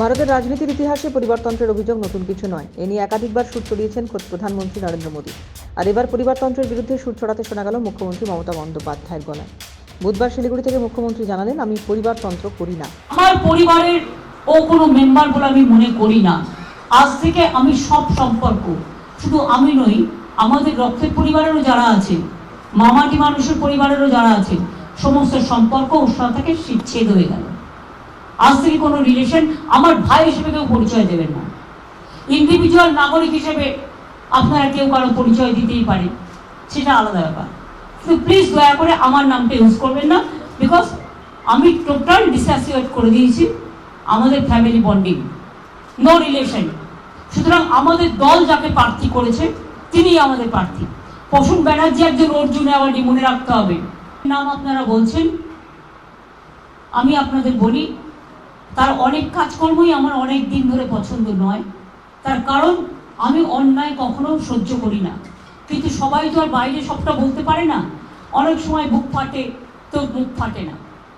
ভারতের রাজনীতির ইতিহাসে পরিবারতন্ত্রের অভিযোগ নতুন কিছু নয়। এ নিয়ে একাধিকবার সুর চড়িয়েছেন খোদ প্রধানমন্ত্রী নরেন্দ্র মোদী। আর এবার পরিবারতন্ত্রের বিরুদ্ধে সুর ছড়াতে শোনা গেল মুখ্যমন্ত্রী মমতা বন্দ্যোপাধ্যায়ের গলায়। বুধবার শিলিগুড়ি থেকে মুখ্যমন্ত্রী জানালেন, আমি পরিবারতন্ত্র করি না। আমার পরিবারের ও কোনো মেম্বার বলে আমি মনে করি না। আজ থেকে আমি সব সম্পর্ক। শুধু আমি নই, আমাদের রক্তের পরিবারেরও যারা আছে, মামাটি মানুষের পরিবারেরও যারা আছে, সমস্ত সম্পর্ক ওর সাথে ছেদ হয়ে গেল। আজ থেকে কোনো রিলেশন আমার ভাই হিসেবে কেউ পরিচয় দেবেন না। ইন্ডিভিজুয়াল নাগরিক হিসেবে আপনারা কেউ কারও পরিচয় দিতেই পারে সেটা আলাদা ব্যাপার। কিন্তু প্লিজ দয়া করে আমার নামটা ইউজ করবেন না বিকজ আমি টোটাল ডিসঅ্যাসোসিয়েট করে দিয়েছি আমাদের ফ্যামিলি বন্ডিং নো রিলেশন সুতরাং আমাদের দল যাকে প্রার্থী করেছে, তিনিই আমাদের প্রার্থী। প্রসূন ব্যানার্জি একজন অর্জুন অ্যাওয়ার্ডি মনে রাখতে হবে। নাম আপনারা বলছেন, আমি আপনাদের বলি তার অনেক কাজকর্মই আমার অনেক দিন ধরে পছন্দ নয়। তার কারণ, আমি অন্যায় কখনো সহ্য করি না। কিন্তু সবাই তো আর বাইরে সবটা বলতে পারে না। অনেক সময় বুক ফাটে, তো মুখ ফাটে না।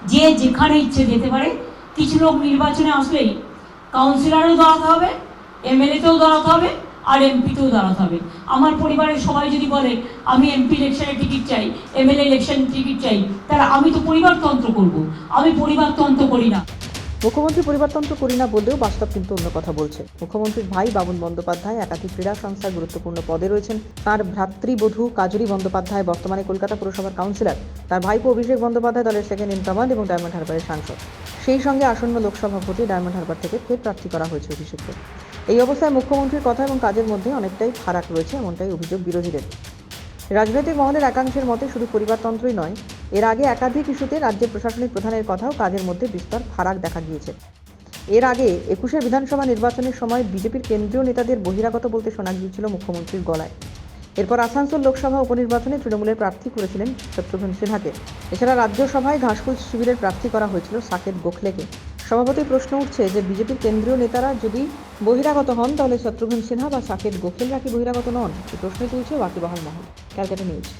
যে যেখানে ইচ্ছে যেতে পারে, কিছু লোক নির্বাচনে আসলেই কাউন্সিলরও দাঁড়াতে হবে এমএলএতেও দাঁড়াতে হবে, আর এমপিতেও দাঁড়াতে হবে। আমার পরিবারের সবাই যদি বলে, আমি এমপি ইলেকশনের টিকিট চাই এমএলএ ইলেকশন টিকিট চাই, তাহলে আমি তো পরিবারতন্ত্র করব। আমি পরিবারতন্ত্র করি না। মুখ্যমন্ত্রী পরিবারতন্ত্র করি না বললেও বাস্তব কিন্তু অন্য কথা বলছে। মুখ্যমন্ত্রীর ভাই বাবুন বন্দ্যোপাধ্যায় একাধিক ক্রীড়া সংস্থার গুরুত্বপূর্ণ পদে রয়েছেন। তার ভ্রাতৃবধূ কাজরি বন্দ্যোপাধ্যায় বর্তমানে কলকাতা পুরসভার কাউন্সিলর। তার ভাইপো অভিষেক বন্দ্যোপাধ্যায় দলের সেকেন্ড ইন কমান্ড এবং ডায়মন্ড হারবারের সাংসদ। সেই সঙ্গে আসন্ন লোকসভা ভোটে ডায়মন্ড হারবার থেকে ফের প্রার্থী করা হয়েছে অভিষেককে। এই অবস্থায় মুখ্যমন্ত্রীর কথা এবং কাজের মধ্যে অনেকটাই ফারাক রয়েছে, এমনটাই অভিযোগ বিরোধীদের। রাজনৈতিক মহলের একাংশের মতে শুধু পরিবারতন্ত্রই নয়, এর আগে একাধিক ইস্যুতে রাজ্যের প্রশাসনিক প্রধানের কথাও কাজের মধ্যে বিস্তর ফারাক দেখা গিয়েছে। এর আগে একুশের বিধানসভা নির্বাচনের সময় বিজেপির কেন্দ্রীয় নেতাদের বহিরাগত বলতে শোনা গিয়েছিল মুখ্যমন্ত্রীর গলায়। এরপর আসানসোল লোকসভা উপনির্বাচনে তৃণমূলের প্রার্থী করেছিলেন শত্রুঘ্ন সিনহাকে। এছাড়া রাজ্যসভায় ঘাসফুল শিবিরের প্রার্থী করা হয়েছিল সাকেত গোখলেকে। সভাপতি প্রশ্ন উঠছে যে বিজেপির কেন্দ্রীয় নেতারা যদি বহিরাগত হন, তাহলে শত্রুঘ্ন সিনহা বা সাকেত গোখেলরা কি বহিরাগত নন? এই প্রশ্নই তুলছে ওয়াকিবহাল মহল। കാൽക്കട്ട ന്യൂസ്